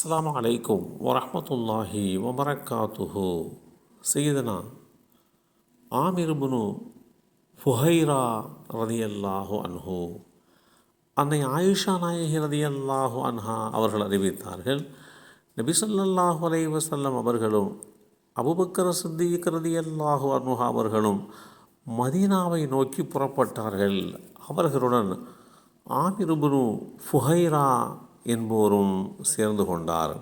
அஸ்லாம் அலைக்கும் வரமத்துல்லாஹி வபரக்காத்துஹு. செய்தனா ஆமிர்புனு ஃபுஹைரா ரதியல்லாஹு அன்ஹு. அன்னை ஆயிஷா நாயகி ரதியல்லாஹு அன்ஹா அவர்கள் அறிவித்தார்கள் நபி ஸல்லல்லாஹு அலைஹி வஸல்லம் அவர்களும் அபுபக்கர சித்திக் ரதியல்லாஹு அன்ஹா அவர்களும் மதீனாவை நோக்கி புறப்பட்டார்கள். அவர்களுடன் ஆமிர்புனு ஃபுஹைரா என்போரும் சேர்ந்து கொண்டார்.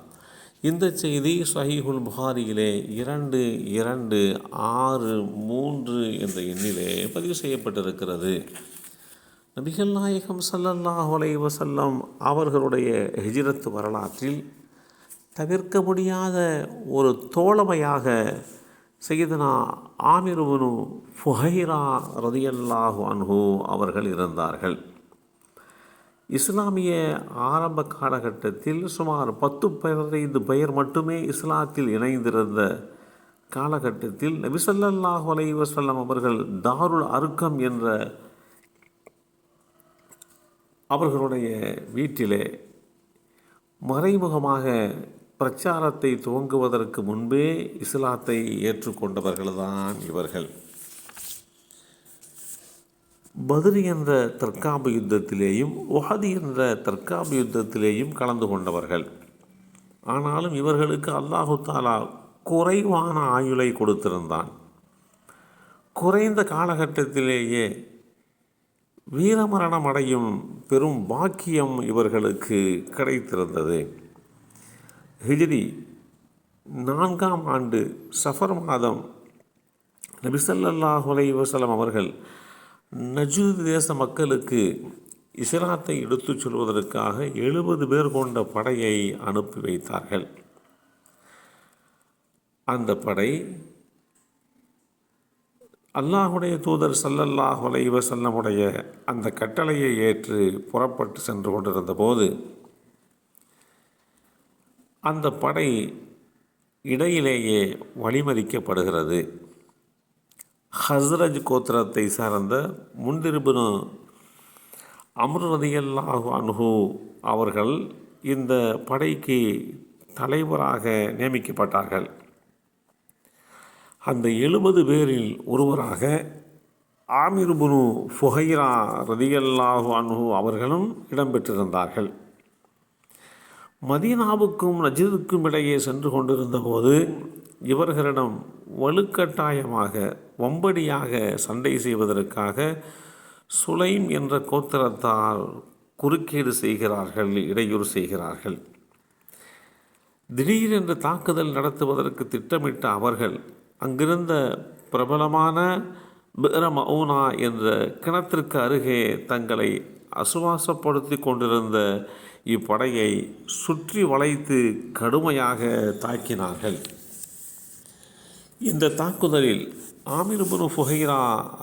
இந்த செய்தி சஹீஹுல் புகாரியிலே இரண்டு இரண்டு ஆறு மூன்று என்ற எண்ணிலே பதிவு செய்யப்பட்டிருக்கிறது. நபிகள் நாயகம் ஸல்லல்லாஹு அலைஹி அவர்களுடைய ஹிஜிரத்து வரலாற்றில் தவிர்க்க முடியாத ஒரு தோழமையாக செய்தனா ஆமிருவனு ஃபுஹைரா ரதியல்லாஹு அன்ஹு அவர்கள் இருந்தார்கள். இஸ்லாமிய ஆரம்ப காலகட்டத்தில் சுமார் பத்து பதினைந்து பெயர் மட்டுமே இஸ்லாத்தில் இணைந்திருந்த காலகட்டத்தில் நபிசல்லாஹு அலைவசல்லம் அவர்கள் தாருல் அருக்கம் என்ற அவர்களுடைய வீட்டிலே மறைமுகமாக பிரச்சாரத்தை துவங்குவதற்கு முன்பே இஸ்லாத்தை ஏற்றுக்கொண்டவர்கள்தான் இவர்கள். பத்ரி என்ற தற்காப்பு யுத்தத்திலேயும் ஒஹதி என்ற தற்காப்பு யுத்தத்திலேயும் கலந்து கொண்டவர்கள். ஆனாலும் இவர்களுக்கு அல்லாஹு தாலா குறைவான ஆயுளை கொடுத்திருந்தான். குறைந்த காலகட்டத்திலேயே வீரமரணம் அடையும் பெரும் பாக்கியம் இவர்களுக்கு கிடைத்திருந்தது. ஹிஜ்ரி நான்காம் ஆண்டு சஃபர் மாதம் நபிசல்லாஹ் அலைஹி வஸல்லம் அவர்கள் நஜூத் தேச மக்களுக்கு இஸ்லாத்தை எடுத்துச் சொல்வதற்காக எழுபது பேர் கொண்ட படையை அனுப்பி வைத்தார்கள். அந்த படை அல்லாஹுடைய தூதர் சல்லல்லாஹ் வலைவ செல்லமுடைய அந்த கட்டளையை ஏற்று புறப்பட்டு சென்று கொண்டிருந்த போது அந்த படை இடையிலேயே வழிமறிக்கப்படுகிறது. ஹஸ்ரஜ் கோத்திரத்தை சார்ந்த முன்திருபுனு அம்ருரதியல்லாஹு அன்ஹு அவர்கள் இந்த படைக்கு தலைவராக நியமிக்கப்பட்டார்கள். அந்த எழுபது பேரில் ஒருவராக ஆமிர்புனு ஃபுஹைரா ரதியல்லாஹு அனுகு அவர்களும் இடம்பெற்றிருந்தார்கள் மதீனாவுக்கும் நஜீதுக்கும் இடையே சென்று கொண்டிருந்தபோது இவர்களிடம் வலுக்கட்டாயமாக வம்படியாக சண்டை செய்வதற்காக சுலைம் என்ற கோத்திரத்தால் குறுக்கீடு செய்கிறார்கள் இடையூறு செய்கிறார்கள். திடீரென்று தாக்குதல் நடத்துவதற்கு திட்டமிட்ட அவர்கள் அங்கிருந்த பிரபலமான மவுனா என்ற கிணத்திற்கு அருகே தங்களை அசுவாசப்படுத்தி கொண்டிருந்த இப்படையை சுற்றி வளைத்து கடுமையாக தாக்கினார்கள். இந்த தாக்குதலில் ஆமிர்புரு ஃபுஹைரா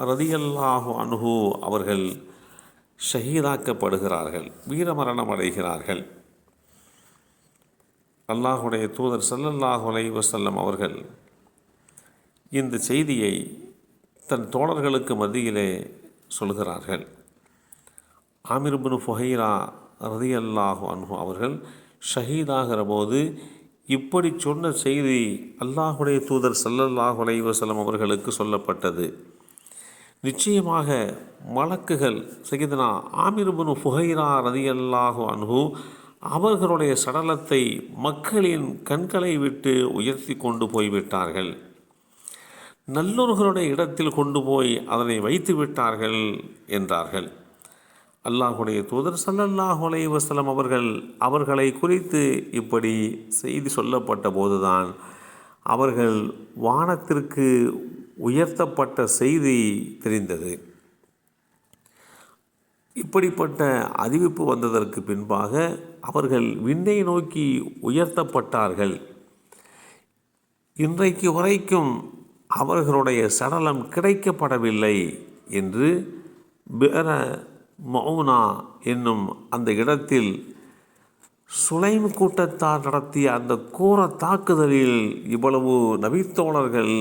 ரதியல்லாஹு அனுகு அவர்கள் ஷஹீதாக்கப்படுகிறார்கள் வீரமரணம் அடைகிறார்கள். அல்லாஹுடைய தூதர் சல்லல்லாஹு அலை வசல்லம் அவர்கள் இந்த செய்தியை தன் தோழர்களுக்கு மத்தியிலே சொல்கிறார்கள். ஆமிர்புனு ஃபுஹைரா ரதியல்லாஹு அன்ஹு அவர்கள் ஷஹீதாகிற போது இப்படி சொன்ன செய்தி அல்லாஹுடைய தூதர் சல்லல்லாஹு அலைவசலம் அவர்களுக்கு சொல்லப்பட்டது. நிச்சயமாக மலக்குகள் சகிதனா ஆமிர்புனு ஃபுஹைரா ரதி அல்லாஹு அன்ஹு அவர்களுடைய சடலத்தை மக்களின் கண்களை விட்டு உயர்த்தி கொண்டு போய்விட்டார்கள் நல்லோர்களுடைய இடத்தில் கொண்டு போய் அதனை வைத்து விட்டார்கள் என்றார்கள். அல்லாஹுடைய தூதர் சல்லல்லாஹு அலைஹி அவர்கள் அவர்களை குறித்து இப்படி செய்தி சொல்லப்பட்ட போதுதான் அவர்கள் வானத்திற்கு உயர்த்தப்பட்ட செய்தி தெரிந்தது. இப்படிப்பட்ட அறிவிப்பு வந்ததற்கு பின்பாக அவர்கள் விண்ணை நோக்கி உயர்த்தப்பட்டார்கள். இன்றைக்கு வரைக்கும் அவர்களுடைய சடலம் கிடைக்கப்படவில்லை என்று பேர மௌனா என்னும் அந்த இடத்தில் சுலைம் கூட்டத்தார் நடத்திய அந்த கோர தாக்குதலில் இவ்வளவு நபித்தோழர்கள்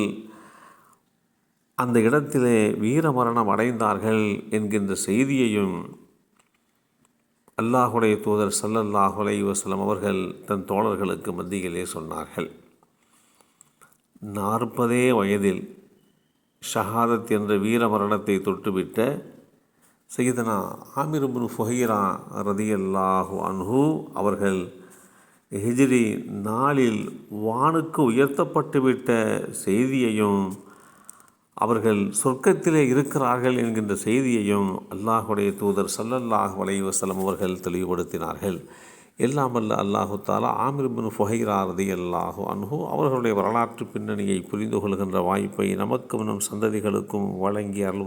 அந்த இடத்திலே வீரமரணம் அடைந்தார்கள் என்கின்ற செய்தியையும் அல்லாஹுடைய தூதர் சல்லல்லாஹுலை வசலம் அவர்கள் தன் தோழர்களுக்கு மத்தியிலே சொன்னார்கள். நாற்பதே வயதில் ஷஹாதத் என்ற வீர மரணத்தை தொட்டுவிட்ட சையதனா ஆமிர் பின் ஃபுஹைரா ரதியல்லாஹு அன்ஹு அவர்கள் ஹிஜ்ரி நாளில் வானுக்கு உயர்த்தப்பட்டுவிட்ட செய்தியையும் அவர்கள் சொர்க்கத்திலே இருக்கிறார்கள் என்கின்ற செய்தியையும் அல்லாஹுடைய தூதர் சல்லல்லாஹ் வலைவசலம் அவர்கள் தெளிவுபடுத்தினார்கள். எல்லாம் அல்ல அல்லாஹு தாலா ஆமிர் ஃபுஹைரா ரதி அல்லாஹு அன்ஹு அவர்களுடைய வரலாற்று பின்னணியை புரிந்து கொள்கின்ற வாய்ப்பை நமக்கும் நம் சந்ததிகளுக்கும் வழங்கி அருள்